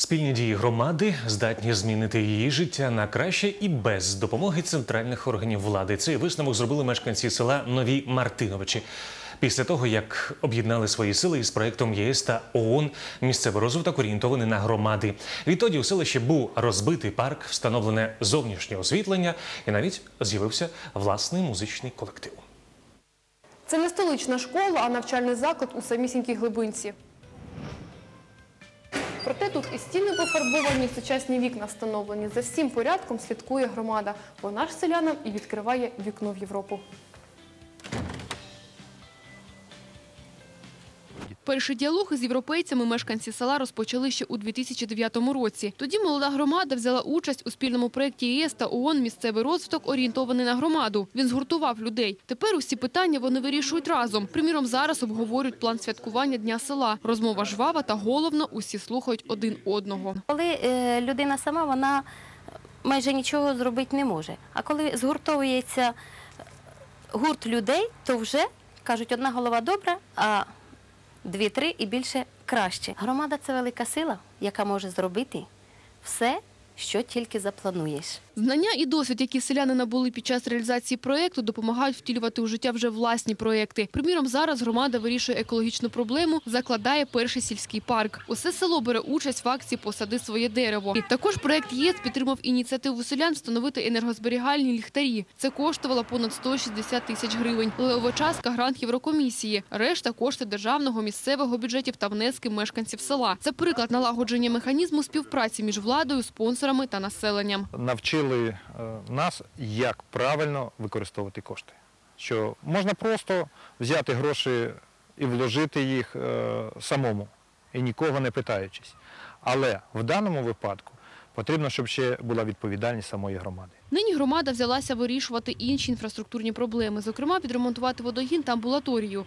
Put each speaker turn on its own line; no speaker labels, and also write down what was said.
Спільні дії громади здатні змінити її життя на краще і без допомоги центральних органів влади. Цей висновок зробили мешканці села Нові Мартиновичі. Після того, як об'єднали свої сили із проєктом ЄС та ООН, місцевий розвиток орієнтований на громади. Відтоді у селищі був розбитий парк, встановлене зовнішнє освітлення, і навіть з'явився власний музичний колектив.
Це не столична школа, а навчальний заклад у самісінькій глибинці. Проте тут і стіни пофарбовані, сучасні вікна встановлені. За всім порядком слідкує громада. Вона ж селянам і відкриває вікно в Європу.
Перший діалог із європейцями мешканці села розпочали ще у 2009 році. Тоді молода громада взяла участь у спільному проєкті ЄС та ООН «Місцевий розвиток орієнтований на громаду». Він згуртував людей. Тепер усі питання вони вирішують разом. Приміром, зараз обговорюють план святкування Дня села. Розмова жвава та головно усі слухають один одного.
Коли е, людина сама, вона майже нічого зробити не може. А коли згуртовується гурт людей, то вже кажуть, одна голова добра, а дві-три і більше краще. Громада це велика сила, яка може зробити все, що тільки заплануєш.
Знання і досвід, які селяни набули під час реалізації проєкту, допомагають втілювати у життя вже власні проєкти. Приміром, зараз громада вирішує екологічну проблему, закладає перший сільський парк. Усе село бере участь в акції «Посади своє дерево». І також проєкт ЄС підтримав ініціативу селян встановити енергозберігальні ліхтарі. Це коштувало понад 160 тисяч гривень. Левова частка – грант Єврокомісії. Решта – кошти державного, місцевого бюджетів та внески мешканців села. Це приклад налагодження механізму співпраці між владою, спонсорами та населенням.
навчили е, нас, як правильно використовувати кошти. Що можна просто взяти гроші і вложити їх е, самому, і нікого не питаючись. Але в даному випадку потрібно, щоб ще була відповідальність самої громади.
Нині громада взялася вирішувати інші інфраструктурні проблеми, зокрема відремонтувати водогін та амбулаторію.